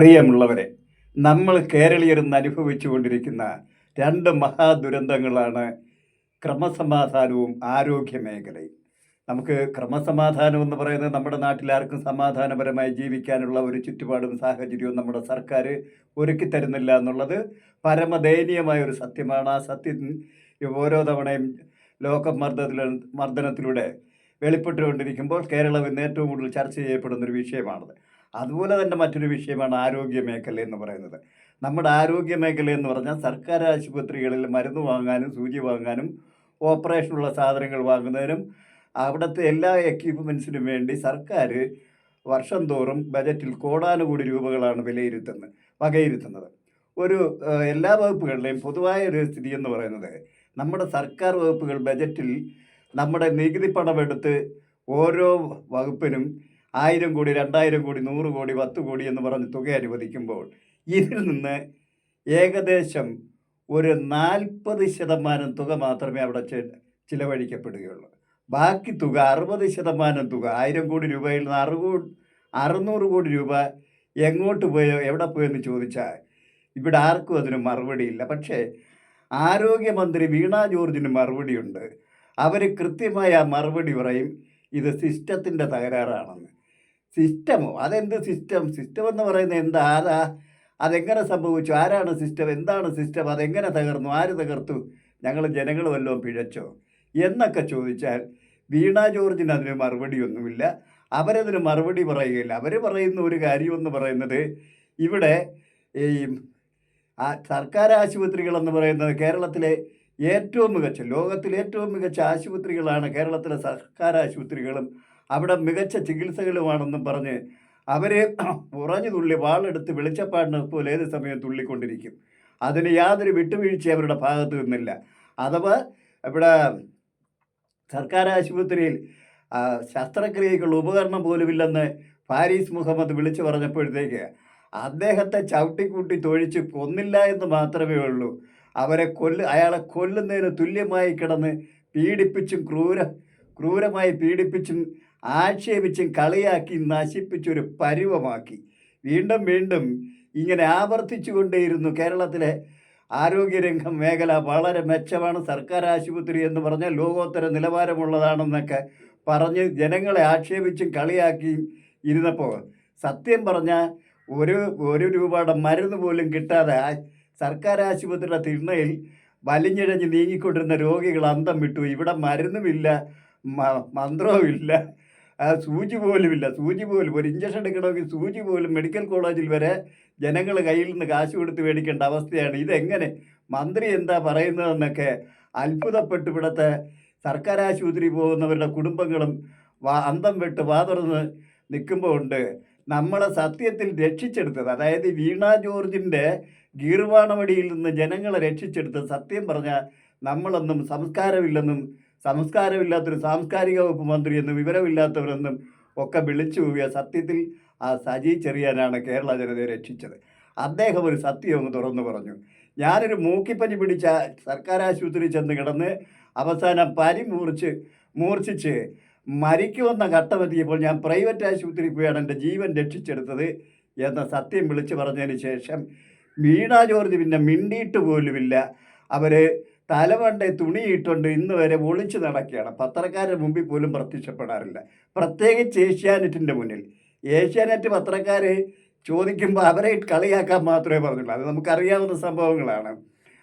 പ്രിയമുള്ളവരെ നമ്മൾ കേരളീയർ ഇന്ന് അനുഭവിച്ചുകൊണ്ടിരിക്കുന്ന രണ്ട് മഹാദുരന്തങ്ങളാണ് ക്രമസമാധാനവും ആരോഗ്യ മേഖലയും നമുക്ക് ക്രമസമാധാനം എന്ന് പറയുന്നത് നമ്മുടെ നാട്ടിൽ ആർക്കും സമാധാനപരമായി ജീവിക്കാനുള്ള ഒരു ചുറ്റുപാടും സാഹചര്യവും നമ്മുടെ സർക്കാർ ഒരുക്കി തരുന്നില്ല എന്നുള്ളത് പരമദയനീയമായ ഒരു സത്യമാണ്. ആ സത്യം ഓരോ തവണയും ലോകമർദ്ദത്തിൽ മർദ്ദനത്തിലൂടെ വെളിപ്പെട്ടുകൊണ്ടിരിക്കുമ്പോൾ കേരളം ഇന്ന് ഏറ്റവും കൂടുതൽ ചർച്ച ചെയ്യപ്പെടുന്ന ഒരു വിഷയമാണത്. അതുപോലെ തന്നെ മറ്റൊരു വിഷയമാണ് ആരോഗ്യ മേഖല എന്ന് പറയുന്നത്. നമ്മുടെ ആരോഗ്യ മേഖല എന്ന് പറഞ്ഞാൽ സർക്കാർ ആശുപത്രികളിൽ മരുന്ന് വാങ്ങാനും സൂചി വാങ്ങാനും ഓപ്പറേഷനുള്ള സാധനങ്ങൾ വാങ്ങുന്നതിനും അവിടുത്തെ എല്ലാ എക്യുപ്മെൻസിനും വേണ്ടി സർക്കാർ വർഷം തോറും ബജറ്റിൽ കോടാനുകൂടി രൂപകളാണ് വിലയിരുത്തുന്നത് വകയിരുത്തുന്നത്. ഒരു എല്ലാ വകുപ്പുകളിലെയും പൊതുവായ ഒരു സ്ഥിതി എന്ന് പറയുന്നത് നമ്മുടെ സർക്കാർ വകുപ്പുകൾ ബജറ്റിൽ നമ്മുടെ നികുതി പണമെടുത്ത് ഓരോ വകുപ്പിനും ആയിരം കോടി രണ്ടായിരം കോടി നൂറ് കോടി പത്ത് കോടി എന്ന് പറഞ്ഞ് തുക അനുവദിക്കുമ്പോൾ ഇതിൽ നിന്ന് ഏകദേശം ഒരു നാൽപ്പത് ശതമാനം തുക മാത്രമേ അവിടെ ചിലവഴിക്കപ്പെടുകയുള്ളൂ. ബാക്കി തുക അറുപത് ശതമാനം തുക ആയിരം കോടി രൂപയിൽ നിന്ന് അറുകോ അറുന്നൂറ് കോടി രൂപ എങ്ങോട്ട് പോയോ എവിടെ പോയെന്ന് ചോദിച്ചാൽ ഇവിടെ ആർക്കും അതിന് മറുപടിയില്ല പക്ഷേ ആരോഗ്യമന്ത്രി വീണ ജോർജിന് മറുപടിയുണ്ട്. അവർ കൃത്യമായ മറുപടി പറയും ഇത് സിസ്റ്റത്തിന്റെ തകരാറാണെന്ന്. സിസ്റ്റമോ? അതെന്ത് സിസ്റ്റം? സിസ്റ്റം എന്ന് പറയുന്നത് എന്താ? ആരാ? അതെങ്ങനെ സംഭവിച്ചു? ആരാണ് സിസ്റ്റം? എന്താണ് സിസ്റ്റം? അതെങ്ങനെ തകർന്നു? ആര് തകർത്തു? ഞങ്ങൾ ജനങ്ങൾ വല്ലതും പിഴച്ചോ? എന്നൊക്കെ ചോദിച്ചാൽ വീണ ജോർജിന് അതിന് മറുപടിയൊന്നുമില്ല അവരതിന് മറുപടി പറയുകയില്ല. അവർ പറയുന്ന ഒരു കാര്യമെന്ന് പറയുന്നത് ഇവിടെ ഈ സർക്കാർ ആശുപത്രികളെന്ന് പറയുന്നത് കേരളത്തിലെ ഏറ്റവും മികച്ച ലോകത്തിലെ ഏറ്റവും മികച്ച ആശുപത്രികളാണ് കേരളത്തിലെ സർക്കാർ ആശുപത്രികളും അവിടെ മികച്ച ചികിത്സകളുമാണെന്നും പറഞ്ഞ് അവരെ ഉറഞ്ഞു തുള്ളി വാളെടുത്ത് വെളിച്ചപ്പാടിനെ പോലെ ഏത് സമയം തുള്ളിക്കൊണ്ടിരിക്കും. അതിന് യാതൊരു വിട്ടുവീഴ്ച അവരുടെ ഭാഗത്തു നിന്നില്ല. അഥവാ ഇവിടെ സർക്കാർ ആശുപത്രിയിൽ ശസ്ത്രക്രിയക്കുള്ള ഉപകരണം പോലുമില്ലെന്ന് ഫാരീസ് മുഹമ്മദ് വിളിച്ചു പറഞ്ഞപ്പോഴത്തേക്ക് അദ്ദേഹത്തെ ചവിട്ടിക്കൂട്ടി തൊഴിച്ച് കൊന്നില്ല എന്ന് മാത്രമേ ഉള്ളൂ. അവരെ കൊല്ല അയാളെ കൊല്ലുന്നതിന് തുല്യമായി കിടന്ന് പീഡിപ്പിച്ചും ക്രൂര ക്രൂരമായി പീഡിപ്പിച്ചും ആക്ഷേപിച്ചും കളിയാക്കി നശിപ്പിച്ചൊരു പരുവമാക്കി. വീണ്ടും വീണ്ടും ഇങ്ങനെ ആവർത്തിച്ചു കൊണ്ടേയിരുന്നു കേരളത്തിലെ ആരോഗ്യരംഗം മേഖല. വളരെ മെച്ചമാണ്. സർക്കാർ ആശുപത്രി എന്ന് പറഞ്ഞാൽ ലോകോത്തര നിലവാരമുള്ളതാണെന്നൊക്കെ പറഞ്ഞ് ജനങ്ങളെ ആക്ഷേപിച്ചും കളിയാക്കിയും ഇരുന്നപ്പോൾ സത്യം പറഞ്ഞാൽ ഒരു ഒരു രൂപയുടെ മരുന്ന് പോലും കിട്ടാതെ സർക്കാർ ആശുപത്രിയുടെ തിണ്ണയിൽ വലിഞ്ഞിഴഞ്ഞ് നീങ്ങിക്കൊണ്ടിരുന്ന രോഗികൾ അന്തം വിട്ടു. ഇവിടെ മരുന്നുമില്ല മന്ത്രവുമില്ല. ആ സൂചി പോലുമില്ല സൂചി പോലും. ഒരു ഇഞ്ചക്ഷൻ എടുക്കണമെങ്കിൽ സൂചി പോലും മെഡിക്കൽ കോളേജിൽ വരെ ജനങ്ങൾ കയ്യിൽ നിന്ന് കാശ് കൊടുത്ത് മേടിക്കേണ്ട അവസ്ഥയാണ്. ഇതെങ്ങനെ? മന്ത്രി എന്താ പറയുന്നതെന്നൊക്കെ അത്ഭുതപ്പെട്ട് ഇവിടുത്തെ സർക്കാർ ആശുപത്രി പോകുന്നവരുടെ കുടുംബങ്ങളും വാ അന്തം വിട്ട് വാ തുറന്ന് നിൽക്കുമ്പോൾ ഉണ്ട്. നമ്മളെ സത്യത്തിൽ രക്ഷിച്ചെടുത്തത് അതായത് വീണ ജോർജിന്റെ ഗീർവാണവടിയിൽ നിന്ന് ജനങ്ങളെ രക്ഷിച്ചെടുത്ത് സത്യം പറഞ്ഞാൽ നമ്മളൊന്നും സംസ്കാരമില്ലെന്നും സംസ്കാരമില്ലാത്തൊരു സാംസ്കാരിക വകുപ്പ് മന്ത്രി എന്നും വിവരമില്ലാത്തവരെന്നും ഒക്കെ വിളിച്ചു പോവുക സത്യത്തിൽ ആ സജി ചെറിയാനാണ് കേരള ജനതയെ രക്ഷിച്ചത്. അദ്ദേഹം ഒരു സത്യം അങ്ങ് തുറന്നു പറഞ്ഞു. ഞാനൊരു മൂക്കിപ്പനി പിടിച്ച സർക്കാർ ആശുപത്രി ചെന്ന് കിടന്ന് അവസാനം പനി മൂർച്ച് മൂർച്ഛിച്ച് മരിക്കുമെന്ന ഘട്ടമെത്തിയപ്പോൾ ഞാൻ പ്രൈവറ്റ് ആശുപത്രിയിൽ പോയാണ് എന്റെ ജീവൻ രക്ഷിച്ചെടുത്തത് എന്ന സത്യം വിളിച്ചു പറഞ്ഞതിന് ശേഷം വീണ ജോർജ് പിന്നെ മിണ്ടിയിട്ട് പോലുമില്ല. അവർ തലമണ്ടെ തുണിയിട്ടുണ്ട് ഇന്ന് വരെ ഒളിച്ചു നടക്കുകയാണ്. പത്രക്കാരുടെ മുമ്പിൽ പോലും പ്രത്യക്ഷപ്പെടാറില്ല. പ്രത്യേകിച്ച് ഏഷ്യാനെറ്റിന്റെ മുന്നിൽ. ഏഷ്യാനെറ്റ് പത്രക്കാർ ചോദിക്കുമ്പോൾ അവരെ കളിയാക്കാൻ മാത്രമേ പറഞ്ഞുള്ളൂ. അത് നമുക്കറിയാവുന്ന സംഭവങ്ങളാണ്.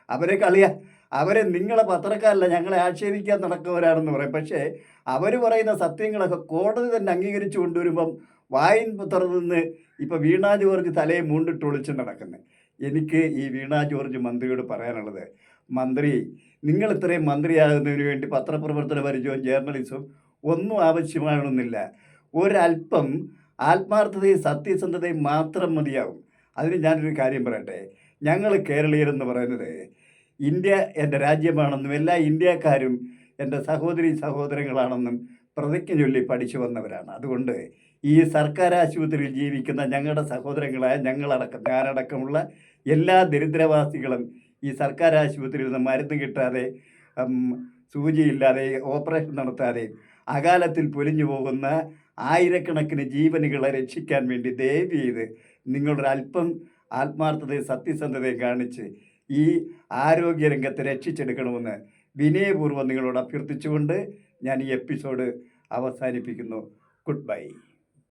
അവരെ കളിയാ അവരെ നിങ്ങളെ പത്രക്കാരല്ല ഞങ്ങളെ ആക്ഷേപിക്കാൻ നടക്കുന്നവരാണെന്ന് പറയും. പക്ഷേ അവർ പറയുന്ന സത്യങ്ങളൊക്കെ കോടതി തന്നെ അംഗീകരിച്ചു കൊണ്ടുവരുമ്പം വായിൻ തുറന്നു ഇപ്പോൾ വീണാ ജോർജ് തലയെ മൂണ്ടിട്ട് ഒളിച്ച് നടക്കുന്നത് എനിക്ക് ഈ വീണാ ജോർജ് മന്ത്രിയോട് പറയാനുള്ളത് മന്ത്രി നിങ്ങൾ ഇത്രയും മന്ത്രിയാകുന്നതിന് വേണ്ടി പത്രപ്രവർത്തന പരിചയവും ജേർണലിസവും ഒന്നും ആവശ്യമാണെന്നില്ല. ഒരല്പം ആത്മാർത്ഥതയും സത്യസന്ധതയും മാത്രം മതിയാകും. അതിന് ഞാനൊരു കാര്യം പറയട്ടെ. ഞങ്ങൾ കേരളീയരെന്ന് പറയുന്നത് ഇന്ത്യ എന്റെ രാജ്യമാണെന്നും എല്ലാ ഇന്ത്യക്കാരും എന്റെ സഹോദരി സഹോദരങ്ങളാണെന്നും പ്രതിജ്ഞ ചൊല്ലി പഠിച്ചു വന്നവരാണ്. അതുകൊണ്ട് ഈ സർക്കാർ ആശുപത്രിയിൽ ജീവിക്കുന്ന ഞങ്ങളുടെ സഹോദരങ്ങളായ ഞങ്ങളടക്കം ഞാനടക്കമുള്ള എല്ലാ ദരിദ്രവാസികളും ഈ സർക്കാർ ആശുപത്രിയിൽ നിന്ന് മരുന്ന് കിട്ടാതെ സൂചിയില്ലാതെ ഓപ്പറേഷൻ നടത്താതെ അകാലത്തിൽ പൊലിഞ്ഞു പോകുന്ന ആയിരക്കണക്കിന് ജീവനുകളെ രക്ഷിക്കാൻ വേണ്ടി ദയവ് ചെയ്ത് നിങ്ങളുടെ അല്പം ആത്മാർത്ഥതയും സത്യസന്ധതയും കാണിച്ച് ഈ ആരോഗ്യരംഗത്തെ രക്ഷിച്ചെടുക്കണമെന്ന് വിനയപൂർവം നിങ്ങളോട് അഭ്യർത്ഥിച്ചുകൊണ്ട് ഞാൻ ഈ എപ്പിസോഡ് അവസാനിപ്പിക്കുന്നു. Good bye.